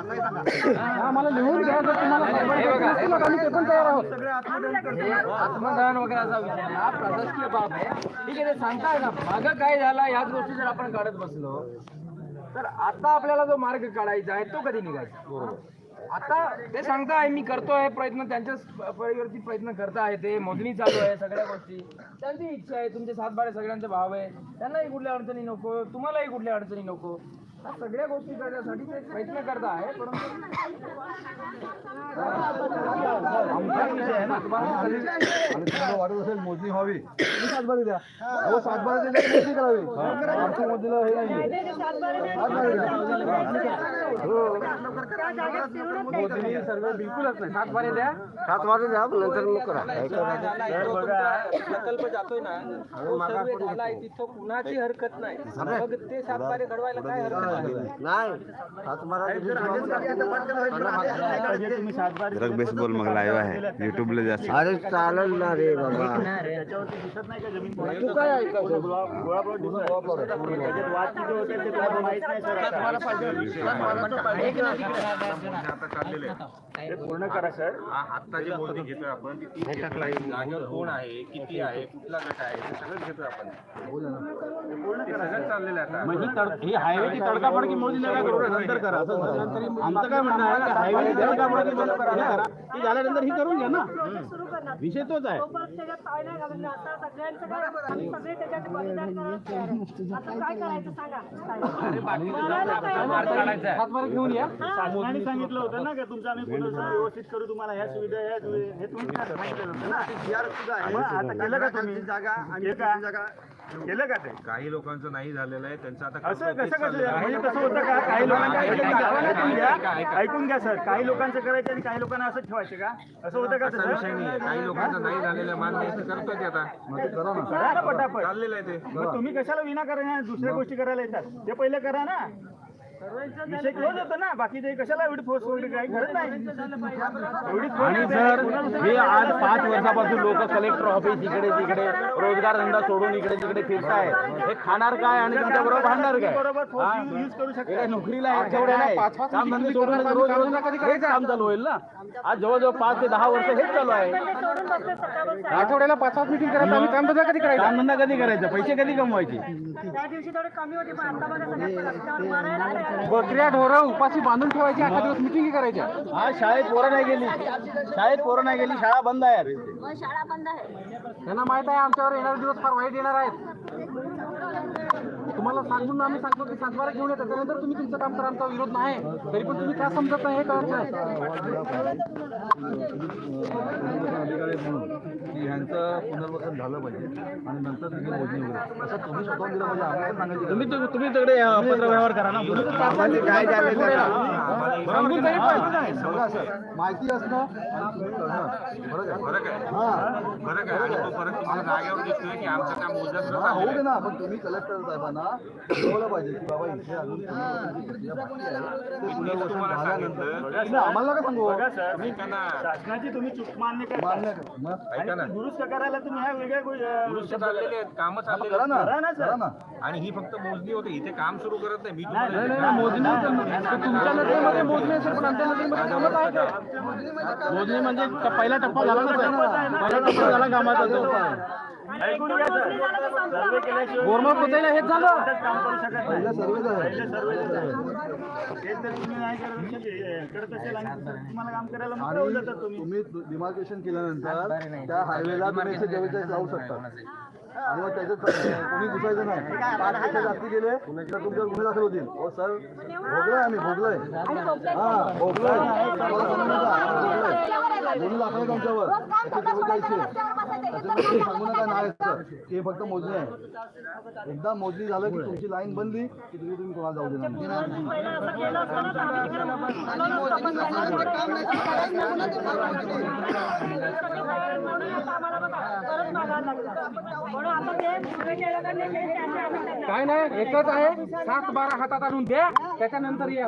आम्हाला लिहून घ्यायचं तुम्हाला तयार आहोत आत्मदान वगैरे असा विषय हा प्रशासकीय बाब आहे. ठीक आहे ते सांगताय ना. मागं काय झाला याच गोष्टी जर आपण काढत बसलो तर आता आपल्याला जो मार्ग काढायचा आहे तो कधी निघायचा? आता ते सांगताय मी करतोय प्रयत्न त्यांच्याच परिवर्ती प्रयत्न करताय ते मोजणी चालू आहे सगळ्या गोष्टी. त्यांची इच्छा आहे तुमचे सातबारे सगळ्यांचे भाव आहे. त्यांनाही कुठल्या अडचणी नको तुम्हालाही कुठल्या अडचणी नको. सगळ्या गोष्टी करण्यासाठी ते प्रयत्न करत आहे परंतु आमचा विषय आहे ना आणि तुम्हाला वाटत असेल मोजणी व्हावी. तुम्ही सातबारी द्या. अहो सातबारी दिली तर मोजणी करावी. आमच्या मोजणीला हे नाही सातबारी द्या. मोजणी सर्व बिलकुलच नाही. सातबारी द्या. सातबारी द्या नंतर मग करा. प्रकल्प जातोय ना तिथं कुणाची हरकत नाही. मग ते सातबारे घडवायला काय हरकत नाही सातबारा रग बेसबॉल मग लाईव्ह आहे. युट्यूबला जास्त अरे चालेल ना रे बाबा. तू काय पूर्ण करा सर. आता जी मोजणी घेतोय आपण कोण आहे किती आहे कुठला गट आहे ते सगळं घेतोय आपण ते सगळं चाललेलं आहे आता ही हायवेची तडकाफडकी करू. नंतर करा. आमचं काय म्हणणं आहे? की हायवेची तडकाफडकी बंद करा करा? ती झाल्यानंतर ही करून घ्या ना. विषय तोच आहे. काय करायचं सांगा? घेऊन या. शासनाने सांगितलं होतं ना की तुमचं आम्ही पुनर्वसन व्यवस्थित करू तुम्हाला ह्या सुविधा ह्या हे तुम्ही सांगितलं होतं ना? मग आता केलं का तुम्ही? जागा आणि जागा केलं का ते? काही लोकांचं नाही झालेलं आहे. त्यांचं आता असं कसं कसं? म्हणजे कसं होतं का? काही लोकांचं ऐकून घ्या ऐकून घ्या सर. काही लोकांचं करायचं आणि काही लोकांना असंच ठेवायचं का? असं होतं का असा विषय नाही. काही लोकांचं नाही झालेलं आहे, मान्य आहे, ते करतोय ते आता. करा ना. पटापट. चाललेलं आहे ते. मग तुम्ही कशाला विनाकारण दुसऱ्या गोष्टी करायला येतात. ते पहिले करा ना. विषय क्लोज होतो ना बाकी ते कशाला एवढी फोर्स वगैरे काही गरज नाही? एवढी आणि जर हे आज पाच वर्षापासून लोक कलेक्टर ऑफिस इकडे तिकडे रोजगार धंदा सोडून इकडे तिकडे फिरताय. हे खाणार काय आणि त्यांच्या बरोबर भांडणार काय? बरोबर हा? फोर्स यूज करू हे शकता काय नोकरीला आहे, तेवढे नाही. काम धंदे सोडून रोज रोज हेच काम चालू होईल ना? आज जवळजवळ पाच ते दहा वर्ष हेच चालू आहे. आठवड्याला पाच पाच मिटिंग करायचं. आम्ही काम धंदा कधी करायचा? काम धंदा कधी करायचा? पैसे कधी कमवायचे? त्या दिवशी थोडी कमी होती पण आता बघा सगळ्या रस्त्यावर मारायला लागले. बकऱ्या ढोरं उपाशी बांधून ठेवायची अठरा दिवस मिटिंग करायच्या हा शाळेत पोरं नाही गेली. शाळेत पोरं नाही गेली शाळा बंद आहे. मग शाळा बंद आहे. त्यांना माहीत आहे आमच्यावर येणारे दिवस फार वाईट येणार आहेत. तुम्हाला सांगून आम्ही सांगतो की सातबारा घेऊन येतात. त्यानंतर तुम्ही तुमचं काम करा आमचा विरोध नाही. तरी पण तुम्ही काय समजत नाही हे कळत नाही. अधिकारी म्हणून. की ह्यांचं पुनर्वसन झालं पाहिजे आणि नंतर तिथे मोजणी होईल असं तुम्ही स्वतःहून दिलं पाहिजे आम्हाला सांगायचं तुम्ही तुम्ही तिकडे पत्र व्यवहार करा ना. काय सांगून तरी पण बघा सर माहिती असणं आणि तुम्ही करणं फरक आहे. फरक आहे हा. फरक आहे. आणि तो फरक तुम्हाला जागेवर दिसतोय की आमचं काम मोजलं सुद्धा हा, होऊ चाललेलं दे ना. पण तुम्ही कलेक्टर साहेबांना पाहिजे की बाबा इथे अजून तुम्हाला सांगितलं. आम्हाला का सांगू. ऐका ना. शासनाची तुम्ही चूक मान्य मान्य कर. ऐका ना. दुरुस्त करायला तुम्ही ह्या वेगळ्या गो- अं, दुरुस्त चाललेले आहेत कामं मग चाललेली करा ना करा ना, सर. करा ना. आणि ही फक्त मोजणी होते इथे काम सुरू करत नाही मी नाही तुम्हाला नाही नाही, मोजणी तर तुमच्या नजरेमध्ये मोजणी असेल पण आमच्या नजरेमध्ये कामच आहे का मोजणी म्हणजे ट- पहिला टप्पा झाला ना पहिला टप्पा झाला. कामाचा तो. ऐकून घ्या सर. सर्वे केल्याशिवाय गोरमाप पोचायला हेच झालं. कुठंच काम करू शकत नाही. पहिला सर्वे पहिले सर्वे हे जर तुम्ही नाही करत असेल- करत असेल आणि तुम्हाला काम करायला मग राहून जातात तुम्ही. तुम्ही डिमार्केशन केल्यानंतर त्या हायवेला तुम्ही असे जवळच्या जाऊ शकता आणि मग त्याच्यात कोणी घुसायचं नाही. पाच पेक्षा जास्ती गेले तर तुमच्यावर गुन्हे दाखल होतील हो सर. भोगलोय आम्ही भोगलोय. हा भोगलोय. गुन्हे दाखल सांगू नका नाही सर. हे फक्त मोजणी आहे. एकदा मोजणी झालं की तुमची लाईन बनली की तुम्ही तुम्ही कोणाला जाऊ देणार आम्हाला बघा परत मागायला लागलं. म्हणून आता ते केलं नाही ते त्यांच्या आम्ही काय नाही एकच आहे. सात बारा हातात आणून द्या त्याच्यानंतर या.